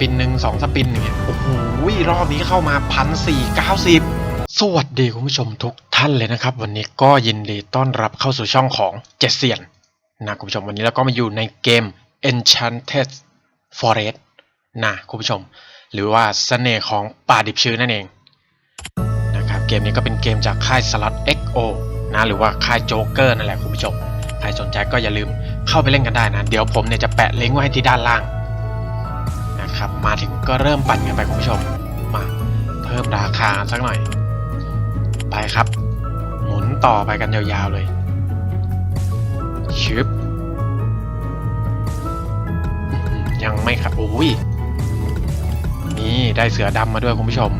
ปินหนึ่งสองสปินอย่างเงี้ยโอ้โหรอบนี้เข้ามาพันสี่เก้าสิบสวัสดีคุณผู้ชมทุกท่านเลยนะครับ วันนี้ก็ยินดีต้อนรับเข้าสู่ช่องของเจเซียนนะคุณผู้ชมวันนี้เราก็มาอยู่ในเกม Enchanted Forest นะคุณผู้ชม หรือว่าเสน่ห์ของป่าดิบชื้นนั่นเองนะครับเกมนี้ก็เป็นเกมจากค่าย Slot XO นะหรือว่าค่ายโจ๊กเกอร์นั่นแหละคุณผู้ชม ใครสนใจก็อย่าลืมเข้าไปเล่นกันได้นะ เดี๋ยวผมเนี่ยจะแปะลิงก์ไว้ให้ที่ด้านล่าง นะครับ มาถึงก็เริ่มปั่นกันไปคุณผู้ชม มาเพิ่มราคาสักหน่อย ไปครับ หมุนต่อไปกันยาวๆเลยชึบอื้อหือยังไม่ครับโอ้ยนี่ได้เสือดำมาด้วยคุณผู้ชม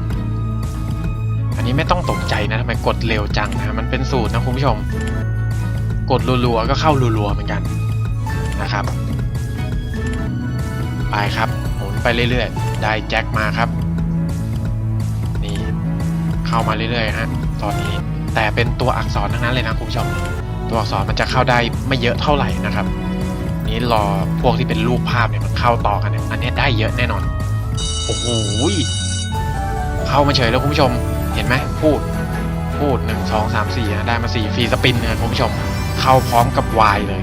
อันนี้ไม่ต้องตกใจนะทำไมกดเร็วจังนะมันเป็นสูตรนะคุณผู้ชม กดรัวๆก็เข้ารัวๆเหมือนกันนะครับ ไปครับ ไปเรื่อยๆ ได้แจ็คมาครับ นี่เข้ามาเรื่อยๆฮะตอนนี้แต่เป็นตัวอักษรทั้งนั้นเลยนะคุณผู้ชม ตัวอักษรมันจะเข้าได้ไม่เยอะเท่าไหร่นะครับ นี้รอพวกที่เป็นรูปภาพเนี่ยมันเข้าต่อกันเนี่ยอันนี้ได้เยอะแน่นอน โอ้โหเข้ามาเฉยแล้วคุณผู้ชม เห็นไหมพูด พูดหนึ่งสองสามสี่นะได้มาสี่ฟรีสปินนะคุณผู้ชม เข้าพร้อมกับวายเลย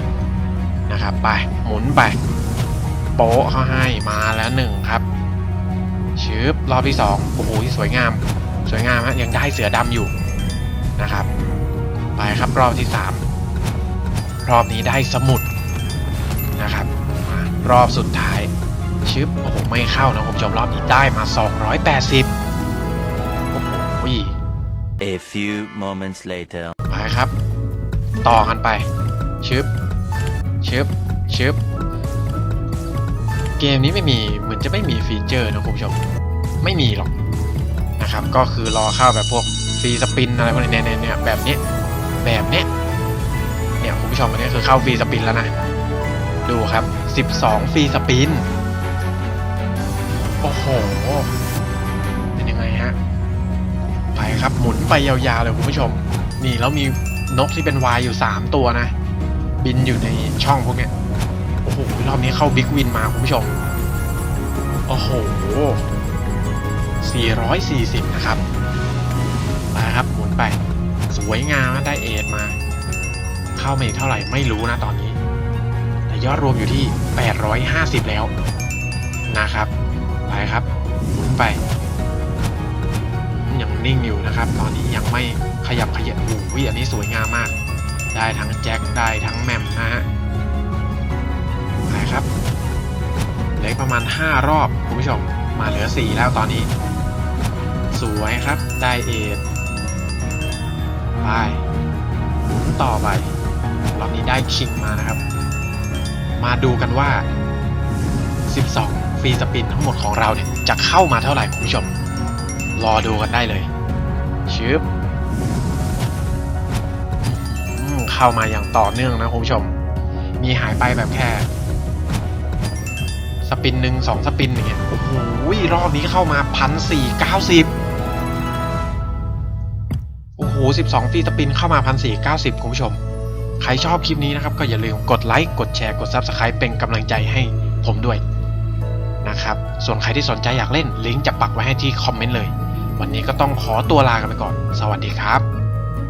นะครับ ไปหมุนไป โป๊ะเขาให้มาแล้วหนึ่งครับชืบรอบที่สองโอ้โหสวยงาม สวยงามฮะยังได้เสือดำอยู่นะครับ ไปครับรอบที่สามรอบนี้ได้สมุดนะครับมารอบสุดท้ายชึบโอ้โหไม่เข้านะคุณผู้ชมรอบนี้ได้มา 280โอ้โห A few moments later. ไปครับ ต่อกันไปชึบชึบชึบ เกมนี้ไม่มีเหมือนจะไม่มีฟีเจอร์นะคุณผู้ชม ไม่มีหรอกนะครับ ก็คือรอเข้าแบบพวกฟรีสปินอะไรพวกนี้เนี่ยเนี่ยแบบเนี้ยแบบเนี้ยเนี่ยคุณผู้ชมอันนี้คือเข้าฟรีสปินแล้วนะ ดูครับ 12ฟรีสปิน โอ้โห เป็นยังไงฮะ ไปครับหมุนไปยาวๆเลยคุณผู้ชม นี่แล้วมีนกที่เป็นวายอยู่ 3 ตัวนะ บินอยู่ในช่องพวกนี้ โอ้โหรอบนี้เข้าบิ๊กวินมาคุณผู้ชม โอ้โห 440 นะครับไปครับหมุนไป สวยงามได้เอทมา เข้ามาอีกเท่าไหร่ไม่รู้นะตอนนี้ แต่ยอดรวมอยู่ที่ 850 แล้วนะครับไปครับหมุนไปยังนิ่งอยู่นะครับ ตอนนี้ยังไม่ขยับขยับโอ้โหอันนี้สวยงามมาก ได้ทั้งแจ็คได้ทั้งแมมนะฮะ ครับเหลืออกประมาณ 5 รอบคุณผู้ชมมาเหลือ 4 แล้วตอนนี้ สวยครับได้เอทไปหมุนต่อไปรอบนี้ได้คิงมานะครับ มาดูกันว่า 12 ฟรีสปินทั้งหมดของเราเนี่ย จะเข้ามาเท่าไหร่คุณผู้ชม รอดูกันได้เลยชึบเข้ามาอย่างต่อเนื่องนะคุณผู้ชม มีหายไปแบบแค่ สปินหนึ่งสองสปินอย่างเงี้ยโอ้โหรอบนี้เข้ามาพันสี่เก้าสิบโอ้โหสิบสองฟีสปินเข้ามาพันสี่เก้าสิบคุณผู้ชม ใครชอบคลิปนี้นะครับ ก็อย่าลืมกดไลค์กดแชร์กด Subscribe เป็นกำลังใจให้ผมด้วยนะครับ ส่วนใครที่สนใจอยากเล่นลิงก์จะปักไว้ให้ที่คอมเมนต์เลย วันนี้ก็ต้องขอตัวลากันไปก่อน สวัสดีครับ